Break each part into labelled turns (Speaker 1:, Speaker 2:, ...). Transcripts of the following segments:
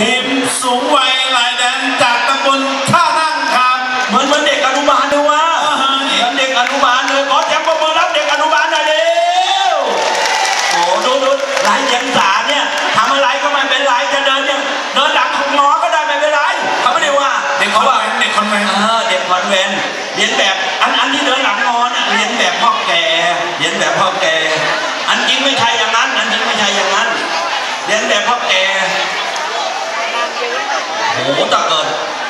Speaker 1: ทีมสูงวัยลายแดนจากตำบลท่านั่งครับ
Speaker 2: เหมือนเหมือนเด็กอนุบาลเลยว่า
Speaker 1: อ่าฮะ
Speaker 2: เหมือนเด็กอนุบาลเลยขอแจมประมือรับเด็กอนุบาลหน่อยเร็วโอ้ดูดูลายเดียงสาเนี่ยทำอะไรก็ไม่เป็นไรจะเดินเนี่ยเดินหลังของน้อก็ได้ไม่เป็นไรเขาไม่ได้ว่า
Speaker 1: เด็กค
Speaker 2: เขา
Speaker 1: น
Speaker 2: ว่า
Speaker 1: แว้นเด็กคนแว้น
Speaker 2: เออเด็กคอนแวนต์เรียนแบบอันอันที่เดินหลังงอน่ะเรียนแบบพ่อแก่เรียนแบบพ่อแก่อันจริงไม่ใช่อย่างนั้น อันจริงไม่ใช่อย่างนั้นเรียนแบบพ่อแก่ โอ้โหถ้าเกิด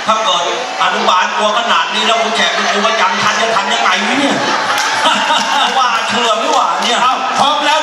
Speaker 2: ถ้าเกิดอนุบาลกลัวขนาดนี้แล้วคุณแฉเป็นครูประจำทันจะทันยังไงวะเนี่ยว่าเชื่อไม่ว่าเนี่ย
Speaker 1: เอาพร้อมแล้ว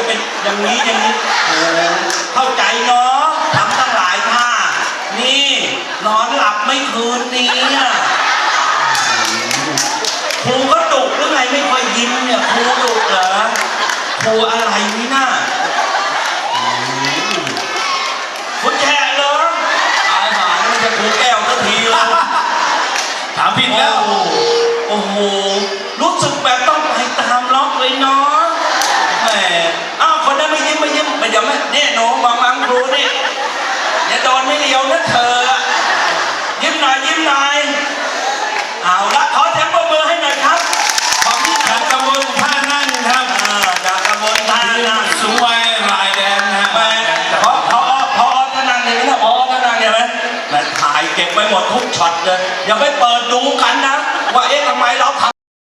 Speaker 2: จะเป็นอย่างนี้อย่างนี้โอ้เข้าใจเนาะทำตั้งหลายท่า นี่นอนหลับไม่คืนนี้อะครูก็ดุหรือไงไม่ค่อยยิ้มเนี่ยครูดุเหรอครูอะไรนี่น่าคุณแฉะเหรอตายหานี่มันจะครูแก้วสักทีเลย
Speaker 1: ถามผิดแล้ว
Speaker 2: โอ้โหโอ้โห รู้สึกแบบต้องไปตามล็อกเลยเนาะแหมอ้าวคนนั้นไม่ยิ้มไม่ยิ้ม ไม่เดี๋ยวไม่เนี่ยหนูบังบังครูนี่อย่าโดนไม่เลียวนะเธออะยิ้มหน่อยยิ้มหน่อยเอาละขอเสียงปรบมือให้หน่อยครับขอบคุณค
Speaker 1: จา
Speaker 2: รั
Speaker 1: ก
Speaker 2: บ
Speaker 1: ตำบลท่านั่งครับ
Speaker 2: อ่าจากตำบลท่านั่ง
Speaker 1: สูงวัยรายแดนนะฮะ
Speaker 2: แม่พอพอพอท่านั่งเนี่ยนะพอท่านั่งเนี่ยไหมแม่ถ่ายเก็บไว้หมดทุกช็อตเลยอย่าไปเปิดดูกันนะ ว่าเอ๊ะทำไมเราทำ